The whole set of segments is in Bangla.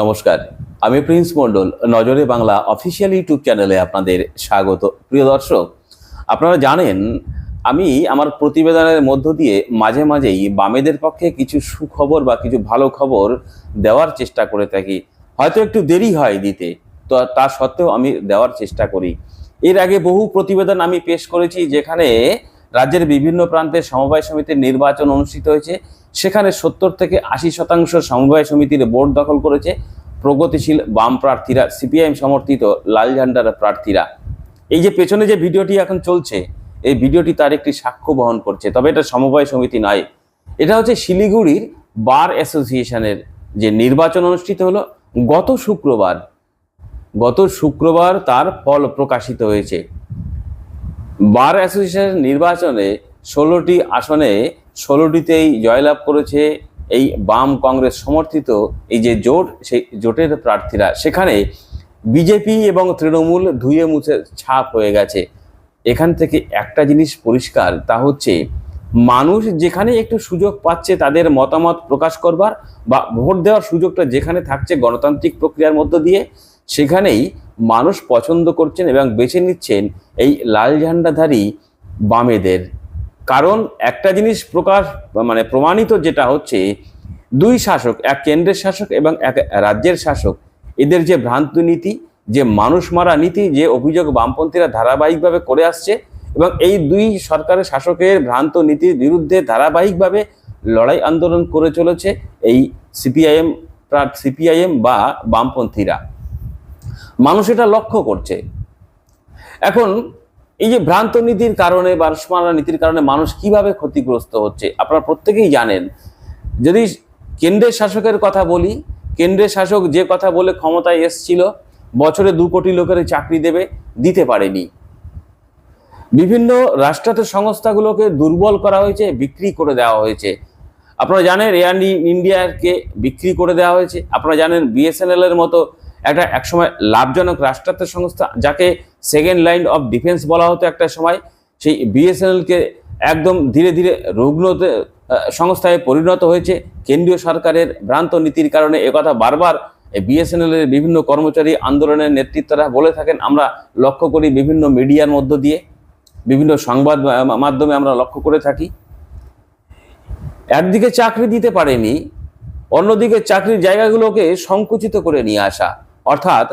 নমস্কার। আমি প্রিন্স মণ্ডল, নজরে বাংলা অফিসিয়াল ইউটিউব চ্যানেলে আপনাদের স্বাগত। প্রিয় দর্শক, আপনারা জানেন, আমি আমার প্রতিবেদনের মধ্য দিয়ে মাঝে মাঝেই বামেদের পক্ষে কিছু সুখবর বা কিছু ভালো খবর দেওয়ার চেষ্টা করে থাকি। হয়তো একটু দেরি হয় দিতে, তো, তা সত্ত্বেও আমি দেওয়ার চেষ্টা করি। এর আগে বহু প্রতিবেদন আমি পেশ করেছি যেখানে রাজ্যের বিভিন্ন প্রান্তে সমবায় সমিতির নির্বাচন অনুষ্ঠিত হয়েছে। সেখানে সত্তর থেকে আশি শতাংশ সমবায় সমিতির বোর্ড দখল করেছে প্রগতিশীল বাম প্রার্থীরা, সিপিআইএম সমর্থিত লাল ঝান্ডার প্রার্থীরা। এই যে পেছনে যে ভিডিওটি এখন চলছে, এই ভিডিওটি তার একটি সাক্ষ্য বহন করছে। তবে এটা সমবায় সমিতি নয়। এটা হচ্ছে শিলিগুড়ির বার অ্যাসোসিয়েশনের যে নির্বাচন অনুষ্ঠিত হলো গত শুক্রবার। গত শুক্রবার তার ফল প্রকাশিত হয়েছে। বার অ্যাসোসিয়েশনের নির্বাচনে ষোলোটি আসনে ষোলোটিতেই জয়লাভ করেছে এই বাম কংগ্রেস সমর্থিত এই যে জোট, সেই জোটের প্রার্থীরা। সেখানে বিজেপি এবং তৃণমূল ধুয়ে মুছে ছাপ হয়ে গেছে। এখান থেকে একটা জিনিস পরিষ্কার, তা হচ্ছে মানুষ যেখানে একটু সুযোগ পাচ্ছে তাদের মতামত প্রকাশ করবার বা ভোট দেওয়ার সুযোগটা যেখানে থাকছে গণতান্ত্রিক প্রক্রিয়ার মধ্য দিয়ে, সেখানেই মানুষ পছন্দ করছেন এবং বেছে নিচ্ছেন এই লাল ঝান্ডাধারী বামেদের। কারণ একটা জিনিস প্রকাশ মানে প্রমাণিত যেটা হচ্ছে, দুই শাসক, এক কেন্দ্রের শাসক এবং এক রাজ্যের শাসক, এদের যে ভ্রান্ত নীতি, যে মানুষ মারা নীতি, যে অভিযোগ বামপন্থীরা ধারাবাহিকভাবে করে আসছে এবং এই দুই সরকারের শাসকের ভ্রান্ত নীতির বিরুদ্ধে ধারাবাহিকভাবে লড়াই আন্দোলন করে চলেছে এই সিপিআইএম সিপিআইএম বা বামপন্থীরা। মানুষ এটা লক্ষ্য করছে। এখন এই যে ভ্রান্ত নীতির কারণে বা রসমালা নীতির কারণে মানুষ কীভাবে ক্ষতিগ্রস্ত হচ্ছে, আপনারা প্রত্যেকেই জানেন। যদি কেন্দ্রের শাসকের কথা বলি, কেন্দ্রের শাসক যে কথা বলে ক্ষমতায় এসছিল, বছরে দু কোটি লোকের চাকরি দেবে, দিতে পারেনি। বিভিন্ন রাষ্ট্রায়ত্ত সংস্থাগুলোকে দুর্বল করা হয়েছে, বিক্রি করে দেওয়া হয়েছে। আপনারা জানেন এয়ার ইন্ডিয়াকে বিক্রি করে দেওয়া হয়েছে। আপনারা জানেন বিএসএনএল এর মতো একটা একসময় লাভজনক রাষ্ট্রায়ত্ত সংস্থা যাকে সেকেন্ড লাইন অফ ডিফেন্স বলা হতো একটা সময়, সেই বিএসএনএলকে একদম ধীরে ধীরে রুগ্নতে সংস্থায় পরিণত হয়েছে। কেন্দ্রীয় সরকারের ভ্রান্ত নীতির কারণে একথা বারবার বিএসএনএল এর বিভিন্ন কর্মচারী আন্দোলনের নেতৃত্বরা বলে থাকেন। আমরা লক্ষ্য করি বিভিন্ন মিডিয়ার মধ্য দিয়ে, বিভিন্ন সংবাদ মাধ্যমে আমরা লক্ষ্য করে থাকি। একদিকে চাকরি দিতে পারেনি, অন্যদিকে চাকরির জায়গাগুলোকে সংকুচিত করে নিয়ে আসা। অর্থাৎ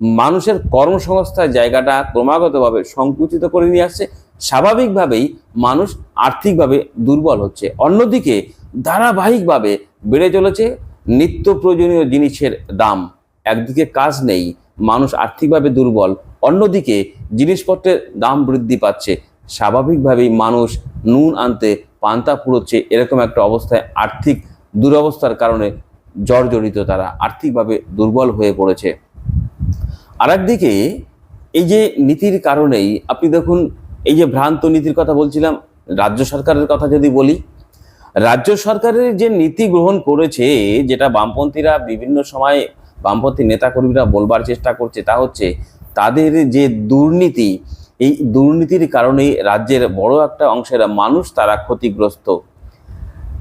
মানুষের কর্মসংস্থার জায়গাটা ক্রমাগতভাবে সংকুচিত করে নিয়ে আসছে। স্বাভাবিকভাবেই মানুষ আর্থিকভাবে দুর্বল হচ্ছে। অন্যদিকে ধারাবাহিকভাবে বেড়ে চলেছে নিত্য প্রয়োজনীয় জিনিসের দাম। একদিকে কাজ নেই, মানুষ আর্থিকভাবে দুর্বল। অন্যদিকে জিনিসপত্রের দাম বৃদ্ধি পাচ্ছে। স্বাভাবিকভাবেই মানুষ নুন আনতে পান্তা ফুরোচ্ছে এরকম একটা অবস্থায় আর্থিক দুরবস্থার কারণে জর্জরিত, তারা আর্থিকভাবে দুর্বল হয়ে পড়েছে। আরেকদিকে, এই যে নীতির কারণেই, আপনি দেখুন, এই যে ভ্রান্ত নীতির কথা বলছিলাম, রাজ্য সরকারের কথা যদি বলি, রাজ্য সরকারের যে নীতি গ্রহণ করেছে, যেটা বামপন্থীরা বিভিন্ন সময় বামপন্থী নেতাকর্মীরা বলবার চেষ্টা করছে, তা হচ্ছে তাদের যে দুর্নীতি, এই দুর্নীতির কারণেই রাজ্যের বড় একটা অংশের মানুষ তারা ক্ষতিগ্রস্ত।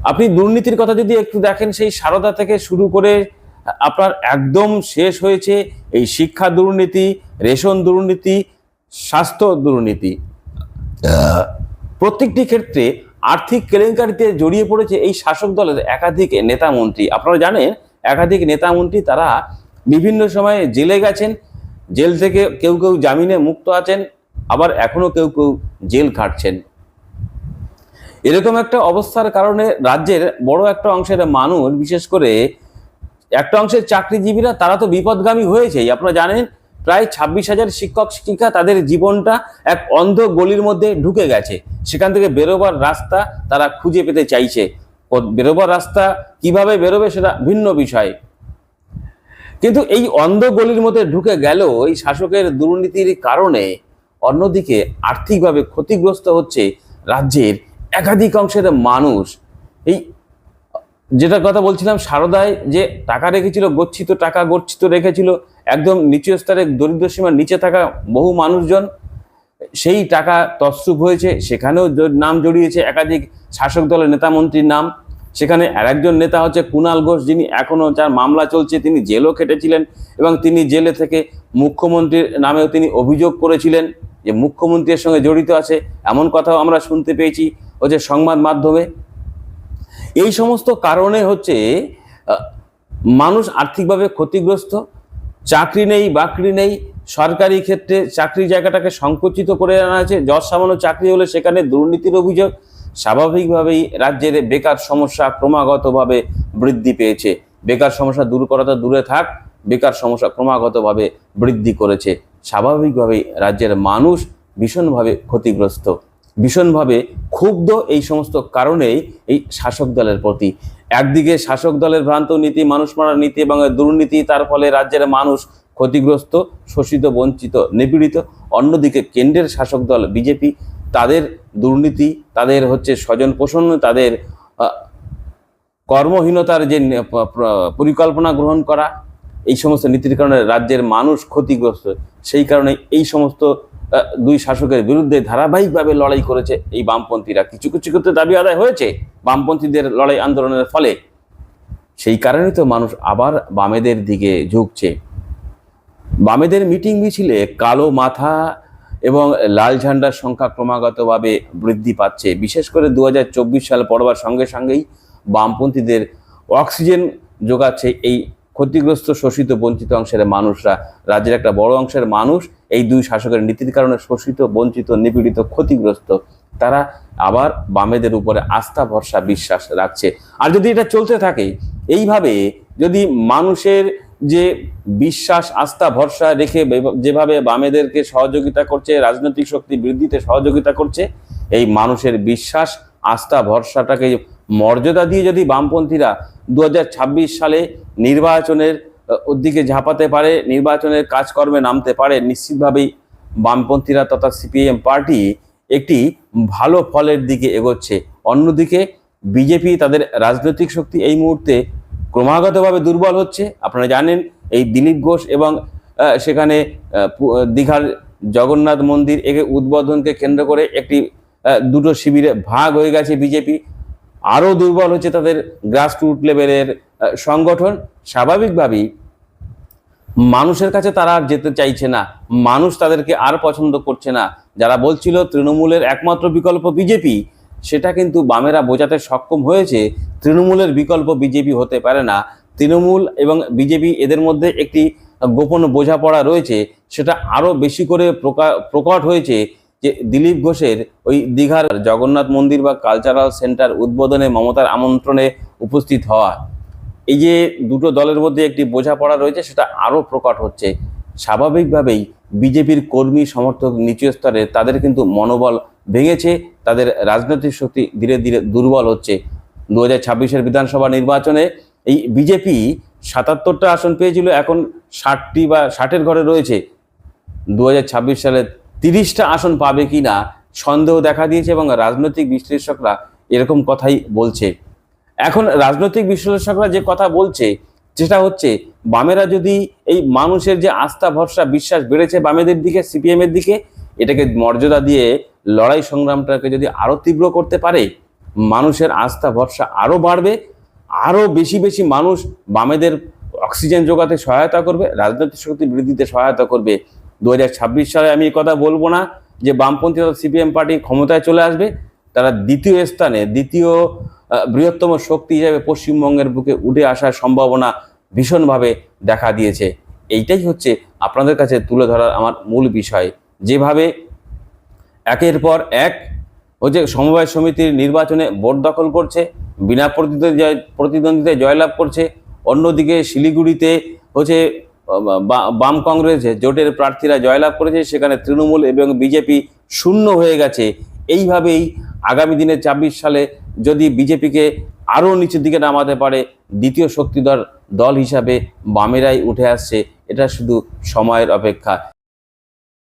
আপনি দুর্নীতির কথা যদি একটু দেখেন, সেই সারদা থেকে শুরু করে, আপনার একদম শেষ হয়েছে এই শিক্ষা দুর্নীতি, রেশন দুর্নীতি, স্বাস্থ্য দুর্নীতি। প্রত্যেকটি ক্ষেত্রে আর্থিক কেলেঙ্কারিতে জড়িয়ে পড়েছে এই শাসক দলের একাধিক নেতা মন্ত্রী। আপনারা জানেন, একাধিক নেতা মন্ত্রী তারা বিভিন্ন সময়ে জেলে গেছেন, জেল থেকে কেউ কেউ জামিনে মুক্ত আছেন, আবার এখনও কেউ কেউ জেল খাটছেন। এরকম একটা অবস্থার কারণে রাজ্যের বড় একটা অংশের মানুষ, বিশেষ করে একটা অংশের চাকরিজীবীরা, তারা তো বিপদগামী হয়েছেই। আপনারা জানেন, প্রায় ছাব্বিশ হাজার শিক্ষক, শিক্ষিকা তাদের জীবনটা এক অন্ধ গলির মধ্যে ঢুকে গেছে। সেখান থেকে বেরোবার রাস্তা তারা খুঁজে পেতে চাইছে। বেরোবার রাস্তা কীভাবে বেরোবে সেটা ভিন্ন বিষয়। কিন্তু এই অন্ধ গলির মধ্যে ঢুকে গেল এই শাসকের দুর্নীতির কারণে অন্যদিকে আর্থিকভাবে ক্ষতিগ্রস্ত হচ্ছে রাজ্যের একাধিক অংশের মানুষ, এই যেটা কথা বলছিলাম সারদায় যে টাকা রেখেছিল, গচ্ছিত টাকা, গচ্ছিত রেখেছিল, একদম নিচু স্তরে, দরিদ্র সীমার নিচে থাকা বহু মানুষজন, সেই টাকা তসরূপ হয়েছে, সেখানেও নাম জড়িয়েছে একাধিক শাসক দলের নেতা মন্ত্রীর নাম। সেখানে আরেকজন নেতা হচ্ছে কুণাল ঘোষ, যিনি এখনও যার মামলা চলছে, তিনি জেলও কেটেছিলেন এবং তিনি জেলে থেকে মুখ্যমন্ত্রীর নামেও তিনি অভিযোগ করেছিলেন। যে মুখ্যমন্ত্রীর সঙ্গে জড়িত আছে, এমন কথাও আমরা শুনতে পেয়েছি হচ্ছে সংবাদ মাধ্যমে। এই সমস্ত কারণে হচ্ছে মানুষ আর্থিকভাবে ক্ষতিগ্রস্ত, চাকরি নেই, বাকরি নেই, সরকারি ক্ষেত্রে চাকরি জায়গাটাকে সংকুচিত করে আনা হয়েছে, যশ সামান্য চাকরি হলে সেখানে দুর্নীতির অভিযোগ, স্বাভাবিকভাবেই রাজ্যের বেকার সমস্যা ক্রমাগতভাবে বৃদ্ধি পেয়েছে। বেকার সমস্যা দূর করা তো দূরে থাক, বেকার সমস্যা ক্রমাগতভাবে বৃদ্ধি করেছে। স্বাভাবিকভাবেই রাজ্যের মানুষ ভীষণভাবে ক্ষতিগ্রস্ত, ভীষণভাবে ক্ষুব্ধ এই সমস্ত কারণেই এই শাসক দলের প্রতি। একদিকে শাসক দলের ভ্রান্ত নীতি, মানুষ মারার নীতি এবং দুর্নীতি, তার ফলে রাজ্যের মানুষ ক্ষতিগ্রস্ত, শোষিত, বঞ্চিত, নিপীড়িত। অন্যদিকে কেন্দ্রের শাসক দল বিজেপি, তাদের দুর্নীতি, তাদের হচ্ছে স্বজন পোষণ তাদের কর্মহীনতার যে পরিকল্পনা গ্রহণ করা এই সমস্ত নীতির কারণে রাজ্যের মানুষ ক্ষতিগ্রস্ত। সেই কারণে এই সমস্ত দুই শাসকের বিরুদ্ধে ধারাবাহিকভাবে লড়াই করেছে এই বামপন্থীরা। কিছু কিছু ক্ষেত্রে দাবি আদায় হয়েছে বামপন্থীদের লড়াই আন্দোলনের ফলে। সেই কারণেই তো মানুষ আবার বামেদের দিকে ঝুঁকছে। বামেদের মিটিং মিছিলে কালো মাথা এবং লাল ঝান্ডার সংখ্যা ক্রমাগতভাবে বৃদ্ধি পাচ্ছে। বিশেষ করে দু হাজার চব্বিশ সাল পড়বার সঙ্গে সঙ্গেই বামপন্থীদের অক্সিজেন যোগাচ্ছে এই ক্ষতিগ্রস্ত শোষিত বঞ্চিত অংশের মানুষরা, রাজ্যের একটা বড় অংশের মানুষ, এই দুই শাসকের নীতির কারণে শোষিত, বঞ্চিত, নিপীড়িত, ক্ষতিগ্রস্ত, তারা আবার বামেদের উপরে আস্থা, ভরসা, বিশ্বাস রাখছে। আর যদি এটা চলতে থাকে, এইভাবে যদি মানুষের যে বিশ্বাস, আস্থা, ভরসা রেখে যেভাবে বামেদেরকে সহযোগিতা করছে, রাজনৈতিক শক্তি বৃদ্ধিতে সহযোগিতা করছে, এই মানুষের বিশ্বাস, আস্থা, ভরসাটাকে মর্যাদা দিয়ে যদি বামপন্থীরা দু হাজার ছাব্বিশ সালে নির্বাচনের দিকে ঝাঁপাতে পারে, নির্বাচনের কাজকর্মে নামতে পারে, নিশ্চিতভাবেই বামপন্থীরা তথা সিপিএম পার্টি একটি ভালো ফলের দিকে এগোচ্ছে। অন্যদিকে বিজেপি তাদের রাজনৈতিক শক্তি এই মুহূর্তে ক্রমাগতভাবে দুর্বল হচ্ছে। আপনারা জানেন, এই দিলীপ ঘোষ এবং সেখানে দীঘার জগন্নাথ মন্দির একে উদ্বোধনকে কেন্দ্র করে একটি দুটো শিবিরে ভাগ হয়ে গেছে বিজেপি। আরও দুর্বল হচ্ছে তাদের গ্রাসরুট লেভেলের সংগঠন। স্বাভাবিকভাবেই মানুষের কাছে তারা আর যেতে চাইছে না। মানুষ তাদেরকে আর পছন্দ করছে না। যারা বলছিল তৃণমূলের একমাত্র বিকল্প বিজেপি, সেটা কিন্তু বামেরা বোঝাতে সক্ষম হয়েছে, তৃণমূলের বিকল্প বিজেপি হতে পারে না। তৃণমূল এবং বিজেপি এদের মধ্যে একটি গোপন বোঝাপড়া রয়েছে। সেটা আরও বেশি করে প্রকা- প্রকট হয়েছে। যে দিলীপ ঘোষের ওই দীঘার জগন্নাথ মন্দির বা কালচারাল সেন্টার উদ্বোধনে মমতার আমন্ত্রণে উপস্থিত হওয়া। এই যে দুটো দলের মধ্যে একটি বোঝাপড়া রয়েছে, সেটা আরও প্রকট হচ্ছে। স্বাভাবিকভাবেই বিজেপির কর্মী, সমর্থক, নিচু স্তরে তাদের কিন্তু মনোবল ভেঙেছে, তাদের রাজনৈতিক শক্তি ধীরে ধীরে দুর্বল হচ্ছে। দু হাজার বিধানসভা নির্বাচনে এই বিজেপি সাতাত্তরটা আসন পেয়েছিল, এখন ষাটটি বা ষাটের ঘরে রয়েছে। দু সালে তিরিশটা আসন পাবে কি না সন্দেহ দেখা দিয়েছে এবং রাজনৈতিক বিশ্লেষকরা এরকম কথাই বলছে। এখন রাজনৈতিক বিশ্লেষকরা যে কথা বলছে যেটা হচ্ছে বামেরা যদি এই মানুষের যে আস্থা, ভরসা, বিশ্বাস বেড়েছে বামেদের দিকে সিপিএম এর দিকে, এটাকে মর্যাদা দিয়ে লড়াই সংগ্রামটাকে যদি আরও তীব্র করতে পারে, মানুষের আস্থা, ভরসা আরও বাড়বে, আরও বেশি বেশি মানুষ বামেদের অক্সিজেন যোগাতে সহায়তা করবে, রাজনৈতিক শক্তি বৃদ্ধিতে সহায়তা করবে। দু হাজার ছাব্বিশ সালে আমি এই কথা বলব না যে বামপন্থী সিপিএম পার্টি ক্ষমতায় চলে আসবে, তারা দ্বিতীয় স্থানে, দ্বিতীয় বৃহত্তম শক্তি হিসাবে পশ্চিমবঙ্গের বুকে উঠে আসার সম্ভাবনা ভীষণভাবে দেখা দিয়েছে। এইটাই হচ্ছে আপনাদের কাছে তুলে ধরার আমার মূল বিষয়। যেভাবে একের পর এক হচ্ছে সমবায় সমিতির নির্বাচনে ভোট দখল করছে, বিনা প্রতিদ্বন্দ্বিতায় জয় প্রতিদ্বন্দ্বিতায় জয়লাভ করছে, অন্যদিকে শিলিগুড়িতে হচ্ছে বাম কংগ্রেস জোটের প্রার্থীরা জয়লাভ করেছে, সেখানে তৃণমূল এবং বিজেপি শূন্য হয়ে গেছে। এইভাবেই আগামী দিনে ছাব্বিশ সালে যদি বিজেপিকে আরও নিচের দিকে নামাতে পারে, দ্বিতীয় শক্তিধর দল হিসাবে বামেরাই উঠে আসছে। এটা শুধু সময়ের অপেক্ষা।